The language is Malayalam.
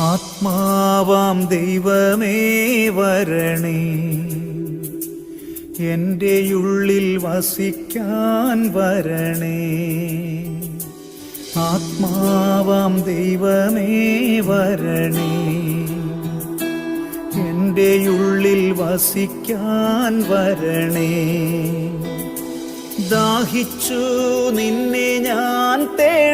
ആത്മാവാം ദൈവമേ വരണേ. എന്റെ ഉള്ളിൽ വസിക്കാൻ വരണേ. ആത്മാവാം ദൈവമേ വരണേ. എന്റെ ഉള്ളിൽ വസിക്കാൻ വരണേ. ദാഹിച്ചു നിന്നെ ഞാൻ തേടുന്നു